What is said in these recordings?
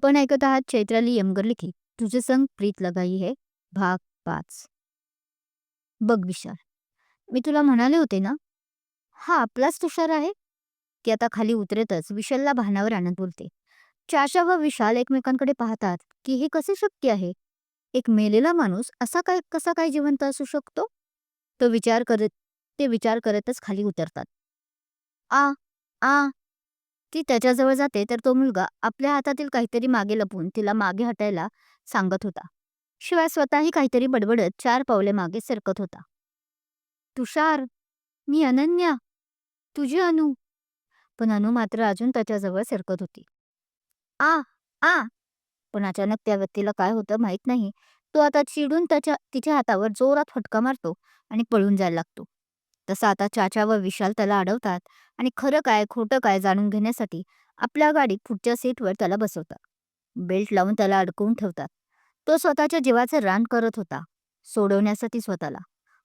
आपण ऐकत आहात चैत्राली यमगर लिखी. तुझे संग प्रीत लगाई है भाग पाच. बघ विशाल मी तुला म्हणाले होते ना हा आपलाच तुषार आहे? ती आता खाली उतरतच विशालला भानावर आणत बोलते. चाशा व विशाल एकमेकांकडे पाहतात की हे कसे शक्य आहे? एक मेलेला माणूस असा काय कसा काय जिवंत असू शकतो? तो विचार करत ते विचार करतच खाली उतरतात. आ आ ती त्याच्याजवळ जाते तर तो मुलगा आपल्या हातातील काहीतरी मागे लपवून तिला मागे हटायला सांगत होता. शिवाय स्वतःही काहीतरी बडबडत चार पावले मागे सरकत होता. तुषार मी अनन्या. तुझी अनु. पण अनु मात्र अजून त्याच्याजवळ सरकत होती. आ आ. पण अचानक त्या व्यक्तीला काय होतं माहीत नाही. तो आता चिडून त्याच्या तिच्या हातावर जोरात फटका मारतो आणि पळून जायला लागतो. तसं आता चाचा व विशाल त्याला अडवतात आणि खरं काय खोटं काय जाणून घेण्यासाठी आपल्या गाडीत पुढच्या सीटवर त्याला बसवतात. बेल्ट लावून त्याला अडकवून ठेवतात. तो स्वतःच्या जीवाचे रान करत होता सोडवण्यासाठी स्वतःला.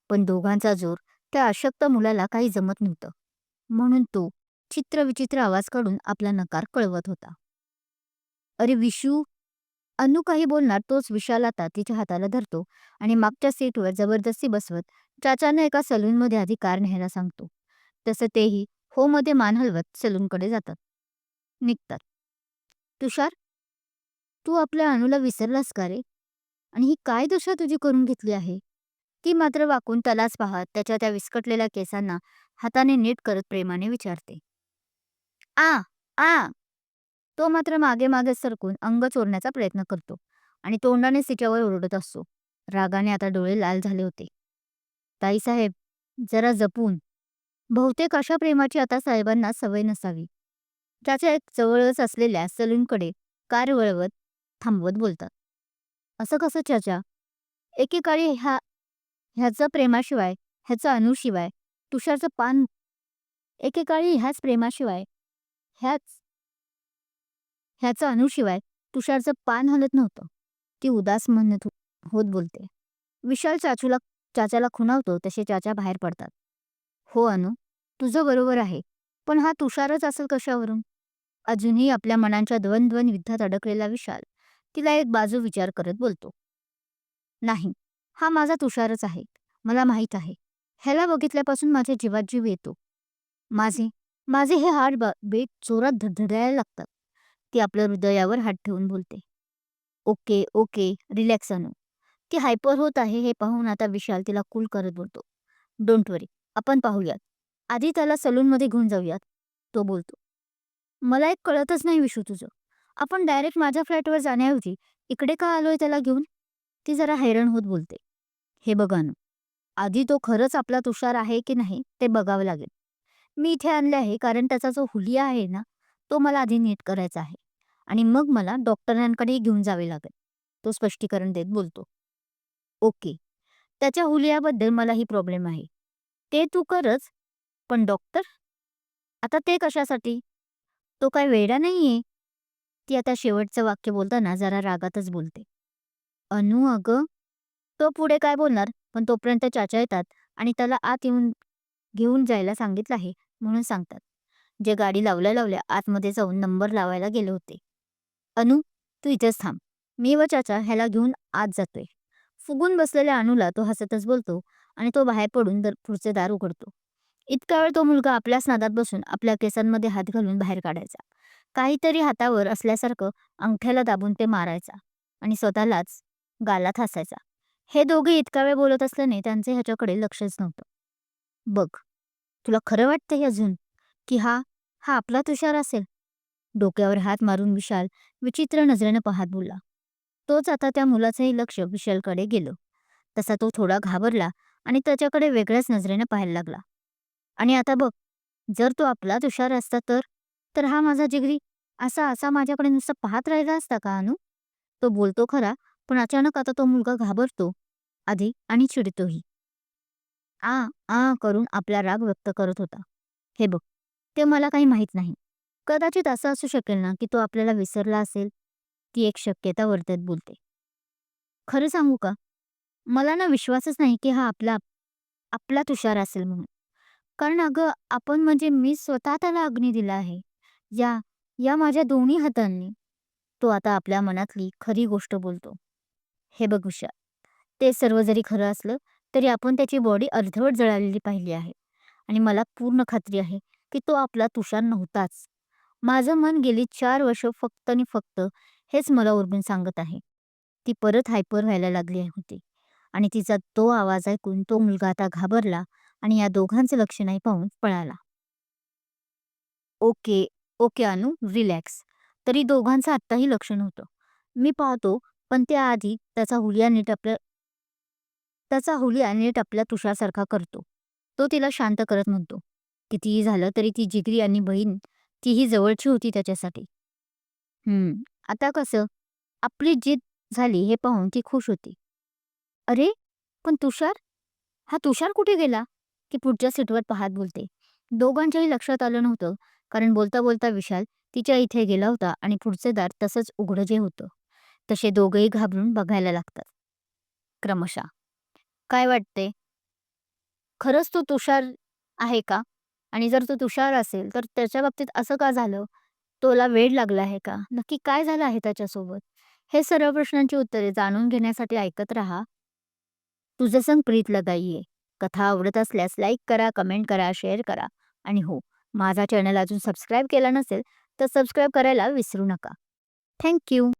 पण दोघांचा जोर त्या अशक्त मुलाला काही जमत नव्हतं. म्हणून तो चित्रविचित्र आवाज काढून आपला नकार कळवत होता. अरे विशू अनु काही बोलणार तोच विशाल आता तिच्या हाताला धरतो आणि मागच्या सीटवर जबरदस्ती बसवत चाचानं एका सलूनमध्ये आधी कार न्यायला सांगतो. तसं तेही हो मध्ये मान हलवत सलूनकडे जातात. निघतात. तुषार तू आपल्या अणूला विसरलास का रे? आणि ही काय दशा तुझी करून घेतली आहे? ती मात्र वाकून त्यालाच पाहत त्याच्या त्या विस्कटलेल्या केसांना हाताने नीट करत प्रेमाने विचारते. आ आ तो मात्र मागे मागे सरकून अंग चोरण्याचा प्रयत्न करतो आणि तोंडाने तिच्यावर ओरडत असतो. रागाने आता डोळे लाल झाले होते. ताईसाहेब जरा जपून. बहुतेक अशा प्रेमाची आता साहेबांना सवय नसावी. त्याच्या एक जवळच असलेल्या सलूनकडे कार वळवत थांबवत बोलतात. असं कसं चाचा? एकेकाळी ह्या ह्याचं प्रेमाशिवाय ह्याचं अनुशिवाय तुषारचं पान एकेकाळी ह्याच प्रेमाशिवाय ह्याच ह्याचं अनुशिवाय तुषारचं पान हलत नव्हतं. ती उदास म्हणत हो, होत बोलते. विशाल चाचूला चाचाला खुणावतो तसे चाचा बाहेर पडतात. हो अनु तुझं बरोबर आहे पण हा तुषारच असेल कशावरून? अजूनही आपल्या मनांच्या द्वंद्वन युद्धात अडकलेला विशाल तिला एक बाजू विचार करत बोलतो. नाही हा माझा तुषारच आहे मला माहीत आहे. ह्याला बघितल्यापासून माझ्या जीवात जीव येतो. माझे माझे हे हाड बेट जोरात धडधडायला लागतात. ती आपल्या हृदयावर हात ठेवून बोलते. ओके ओके रिलॅक्स अनु. ती हायपर होत आहे हे पाहून आता विशाल तिला कूल करत बोलतो. डोंट वरी आपण पाहूयात. आधी त्याला सलूनमध्ये घेऊन जाऊयात तो बोलतो. मला एक कळतच नाही विशू तुझं. आपण डायरेक्ट माझ्या फ्लॅटवर जाण्याऐवजी इकडे का आलोय त्याला घेऊन? ती जरा हैराण होत बोलते. हे बघा ना आधी तो खरंच आपला तुषार आहे की नाही ते बघावं लागेल. मी इथे आणले आहे कारण त्याचा जो हुलिया आहे ना तो मला आधी नीट करायचा आहे. आणि मग मला डॉक्टरांकडे घेऊन जावे लागेल. तो स्पष्टीकरण देत बोलतो. ओके. त्याच्या हुलियाबद्दल मलाही प्रॉब्लेम आहे. ते तू करच. पण डॉक्टर? आता ते कशासाठी? तो काय वेडा नाहीये? ती आता शेवटचं वाक्य बोलताना जरा रागातच बोलते. अनु अगं तो पुढे काय बोलणार? पण तोपर्यंत चाचा येतात आणि त्याला आत येऊन घेऊन जायला सांगितलं आहे म्हणून सांगतात. जे गाडी लावल्या लावल्या आतमध्ये जाऊन नंबर लावायला गेले होते. अनु तू इथेच थांब. मी व चाचा ह्याला घेऊन आत जातोय. फुगून बसलेल्या अनुला तो हसतच बोलतो आणि तो बाहेर पडून दर पुढचे दार उघडतो. इतका वेळ तो मुलगा आपल्याच नादात बसून आपल्या केसांमध्ये हात घालून बाहेर काढायचा. काहीतरी हातावर असल्यासारखं अंगठ्याला दाबून ते मारायचा आणि स्वतःलाच गालात हसायचा. हे दोघे इतका वेळ बोलत असल्याने त्यांचे ह्याच्याकडे लक्षच नव्हतं. बघ तुला खरं वाटतंय अजून की हा हा आपला तुषार असेल? डोक्यावर हात मारून विशाल विचित्र नजरेनं पाहत बोलला. तोच आता त्या मुलाचंही लक्ष विशालकडे गेलं. तसा तो थोडा घाबरला आणि त्याच्याकडे वेगळ्याच नजरेनं पाहायला लागला. आणि आता बघ जर तो आपला तुषार असता तर? तर हा माझा जिगरी असा असा माझ्याकडे नुसतं पाहत राहिला असता का अनु? तो बोलतो खरा पण अचानक आता तो मुलगा घाबरतो आधी आणि चिडतोही. आ आ करून आपला राग व्यक्त करत होता. हे बघ ते मला काही माहीत नाही. कदाचित असं असू शकेल ना की तो आपल्याला विसरला असेल ती एक शक्यता वर्तत बोलते. खरं सांगू का? मला ना विश्वासच नाही की हा आपला आपला तुषार असेल म्हणून. कारण अगं आपण म्हणजे मी स्वतः त्याला अग्नी दिला आहे. या या माझ्या दोन्ही हातांनी तो आता आपल्या मनातली खरी गोष्ट बोलतो. हे बघ विशाल ते सर्व जरी खरं असलं तरी आपण त्याची बॉडी अर्धवट जळालेली पाहिली आहे. आणि मला पूर्ण खात्री आहे की तो आपला तुषार नव्हताच. माझं मन गेली चार वर्ष फक्त आणि फक्त हेच मला उर्मिन सांगत आहे. ती परत हायपर व्हायला लागली होती. आणि तिचा तो आवाज ऐकून तो मुलगा आता घाबरला आणि या दोघांचं लक्ष नाही पाहून पळाला. Okay okay Anu relax. तरी दोघांचं आत्ताही लक्ष नव्हतं. मी पाहतो पण त्याआधी त्याचा हुलिया नीट आपल्या त्याचा हुलिया नीट आपल्या तुषारसारखा करतो. तो तिला शांत करत म्हणतो. कितीही झालं तरी ती जिगरी आणि बहीण तीही जवळची होती त्याच्यासाठी. हम्म. आता कसं आपली जीत झाली हे पाहून ती खुश होती. अरे पण तुषार? हा तुषार कुठे गेला? की पुढच्या सीटवर पाहत बोलते. दोघांच्याही लक्षात आलं नव्हतं कारण बोलता बोलता विशाल तिच्या इथे गेला होता आणि पुढचे दार तसंच उघडं जे होतं. तसे दोघंही घाबरून बघायला लागतात. क्रमशः. काय वाटते खरंच तो तुषार आहे का? आणि जर तो तुषार असेल तर त्याच्या बाबतीत असं का झालं? तोला वेळ लागला आहे का? नक्की काय झालं आहे त्याच्यासोबत? हे सर्व प्रश्नांची उत्तरे जाणून घेण्यासाठी ऐकत राहा. तुझं संग प्रीत लगाईये. कथा आवडत असल्यास लाईक करा कमेंट करा शेअर करा. आणि हो माझा चॅनल अजून सबस्क्राईब केला नसेल तर सबस्क्राईब करायला विसरू नका. थँक्यू.